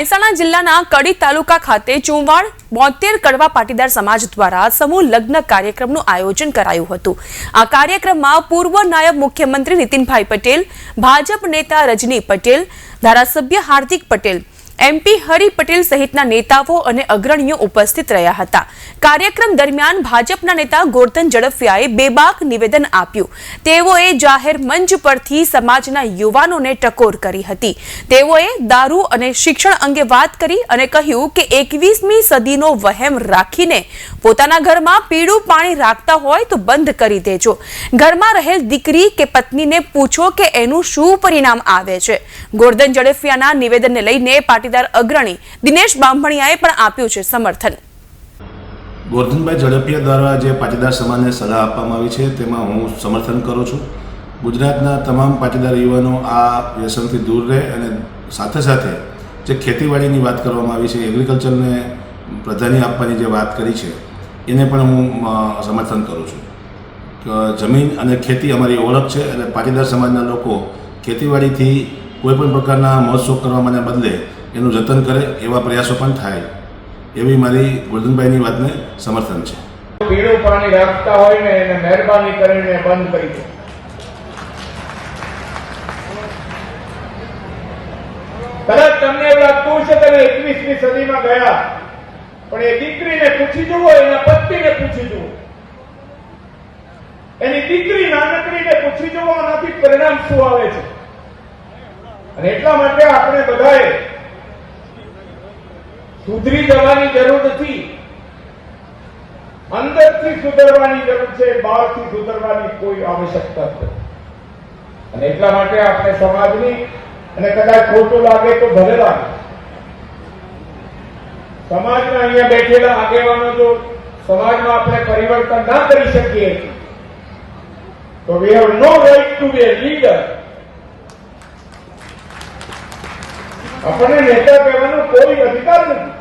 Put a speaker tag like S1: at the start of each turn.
S1: મહેસાણા જિલ્લાના કડી તાલુકા ખાતે ચુંવાડ બોતેર કડવા પાટીદાર સમાજ દ્વારા સમૂહ લગ્ન કાર્યક્રમનું આયોજન કરાયું હતું. આ કાર્યક્રમમાં પૂર્વ નાયબ મુખ્યમંત્રી નીતિનભાઈ પટેલ, ભાજપ નેતા રજની પટેલ, ધારાસભ્ય હાર્દિક પટેલ એમપી હરી પટેલ સહિતના નેતાઓ અને અગ્રણીઓ ઉપસ્થિત રહ્યા હતા. કાર્યક્રમ દરમિયાન ભાજપના નેતા ગોરધન ઝડફિયાએ બેબાક નિવેદન આપ્યું. તેઓએ જાહેર મંચ પરથી સમાજના યુવાનોને ટકોર કરી હતી. તેઓએ દારૂ અને શિક્ષણ અંગે વાત કરી અને કહ્યું કે એકવીસમી સદીનો વહેમ રાખીને પોતાના ઘરમાં પીળું પાણી રાખતા હોય તો બંધ કરી દેજો. ઘરમાં રહેલ દીકરી કે પત્નીને પૂછો કે એનું શું પરિણામ આવે છે. ગોરધન ઝડફિયાના નિવેદનને લઈને પાટીદાર અગ્રણી દિનેશ બાંભણિયાએ પણ આપ્યું છે સમર્થન.
S2: ગોરધનભાઈ ઝડપિયા દ્વારા જે પાટીદાર સમાજને સલાહ આપવામાં આવી છે, તેમાં હું સમર્થન કરું છું. ગુજરાતના તમામ પાટીદાર યુવાનો આ વ્યસનથી દૂર રહે અને સાથે સાથે જે ખેતીવાડીની વાત કરવામાં આવી છે, એગ્રીકલ્ચરને પ્રાધાન્ય આપવાની જે વાત કરી છે, એને પણ હું સમર્થન કરું છું. જમીન અને ખેતી અમારી ઓળખ છે અને પાટીદાર સમાજના લોકો ખેતીવાડીથી કોઈપણ પ્રકારના મહોત્સવ કરવાને બદલે એનું જતન કરે એવા પ્રયાસો પણ થાય. એવી મારી ગોરધનભાઈની વાતને સમર્થન છે.
S3: પીળું પાણી રાખતા હોય ને એને મહેરબાની કરીને બંધ કરી દો. કદાચ તમને એવું લાગતું છે તમે એકવીસમી સદીમાં ગયા, પણ એ દીકરીને પૂછી જુઓ, એના પત્નીને પૂછી જુઓ. એની દીકરી નાનકડીને પૂછી જુઓ, આનાથી પરિણામ શું આવે છે? અને એટલા માટે આપણે બધાએ સુધરી જવાની જરૂર નથી. અંદરથી સુધરવાની જરૂર છે, બહારથી સુધરવાની કોઈ આવશ્યકતા નથી. અને એટલા માટે આપણે સમાજની, અને કદાચ ખોટું લાગે તો ભલે લાગે. સમાજના અહીંયા બેઠેલા આગેવાનો જો સમાજમાં આપણે પરિવર્તન ના કરી શકીએ, તો we have no right to be a leader આપણને નેતા કહેવાનો કોઈ અધિકાર નથી.